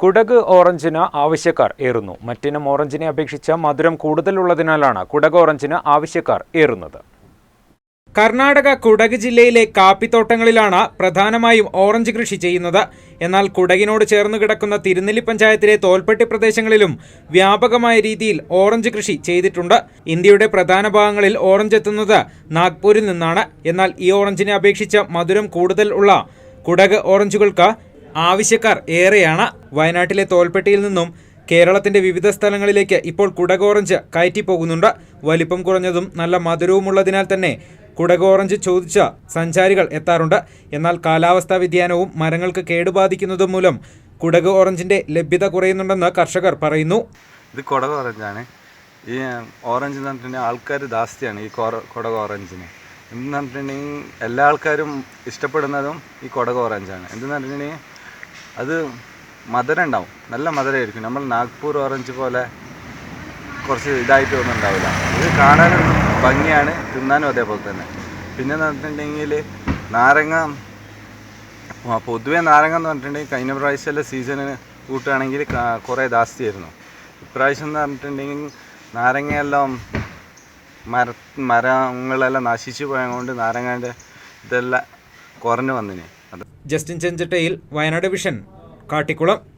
കുടക് ഓറഞ്ചിന് ആവശ്യക്കാർ ഏറുന്നു. മറ്റിനം ഓറഞ്ചിനെ അപേക്ഷിച്ച് മധുരം കൂടുതലുള്ളതിനാലാണ് കുടക് ഓറഞ്ചിന് ആവശ്യക്കാർ ഏറുന്നത്. കർണാടക കുടക് ജില്ലയിലെ കാപ്പിത്തോട്ടങ്ങളിലാണ് പ്രധാനമായും ഓറഞ്ച് കൃഷി ചെയ്യുന്നത്. എന്നാൽ കുടകിനോട് ചേർന്ന് കിടക്കുന്ന തിരുനെല്ലി പഞ്ചായത്തിലെ തോൽപ്പെട്ടി പ്രദേശങ്ങളിലും വ്യാപകമായ രീതിയിൽ ഓറഞ്ച് കൃഷി ചെയ്തിട്ടുണ്ട്. ഇന്ത്യയുടെ പ്രധാന ഭാഗങ്ങളിൽ ഓറഞ്ച് എത്തുന്നത് നാഗ്പൂരിൽ നിന്നാണ്. എന്നാൽ ഈ ഓറഞ്ചിനെ അപേക്ഷിച്ച് മധുരം കൂടുതൽ ഉള്ള കുടക് ഓറഞ്ചുകൾക്ക് ആവശ്യക്കാർ ഏറെയാണ്. വയനാട്ടിലെ തോൽപ്പെട്ടിയിൽ നിന്നും കേരളത്തിന്റെ വിവിധ സ്ഥലങ്ങളിലേക്ക് ഇപ്പോൾ കുടകോറഞ്ച് കയറ്റിപ്പോകുന്നുണ്ട്. കയറ്റി പോകുന്നുണ്ട് വലിപ്പം കുറഞ്ഞതും നല്ല മധുരവുമുള്ളതിനാൽ തന്നെ കുടകോറഞ്ച് ചോദിച്ച സഞ്ചാരികൾ എത്താറുണ്ട്. എന്നാൽ കാലാവസ്ഥാ വ്യതിയാനവും മരങ്ങൾക്ക് കേടുബാധിക്കുന്നതും മൂലം കുടക് ഓറഞ്ചിന്റെ ലഭ്യത കുറയുന്നുണ്ടെന്ന് കർഷകർ പറയുന്നു. ഇത് കുടക് ഓറഞ്ചാണ് ഈ ഓറഞ്ച് എന്ന് പറഞ്ഞിട്ടുണ്ടെങ്കിൽ ആൾക്കാർ ജാസ്തിയാണ് ഈ കൊടക ഓറഞ്ചിന് എന്ന് പറഞ്ഞിട്ടുണ്ടെങ്കിൽ എല്ലാ ആൾക്കാരും ഇഷ്ടപ്പെടുന്നതും ഈ കുടക് ഓറഞ്ചാണ് എന്തെന്ന് പറഞ്ഞിട്ടുണ്ടെങ്കിൽ അത് മധുരം ഉണ്ടാവും നല്ല മധുരമായിരിക്കും. നമ്മൾ നാഗ്പൂർ ഓറഞ്ച് പോലെ കുറച്ച് ഇതായിട്ട് ഒന്നും ഉണ്ടാവില്ല. ഇത് കാണാനും ഭംഗിയാണ് തിന്നാനും അതേപോലെ തന്നെ. പിന്നെ എന്ന് പറഞ്ഞിട്ടുണ്ടെങ്കിൽ നാരങ്ങ പൊതുവെ നാരങ്ങ എന്ന് പറഞ്ഞിട്ടുണ്ടെങ്കിൽ കഴിഞ്ഞ പ്രാവശ്യമുള്ള സീസണിന് കൂട്ടുകയാണെങ്കിൽ കുറേ ദാസ്തിയായിരുന്നു ഇപ്രാവശ്യം എന്ന് പറഞ്ഞിട്ടുണ്ടെങ്കിൽ നാരങ്ങയെല്ലാം മര മരങ്ങളെല്ലാം നശിച്ചു പോയതുകൊണ്ട് നാരങ്ങേന്റെ ഇതെല്ലാം കുറഞ്ഞു വന്നിന്. Justin ചെഞ്ചട്ടയിൽ Wayanad vision Kattikulam.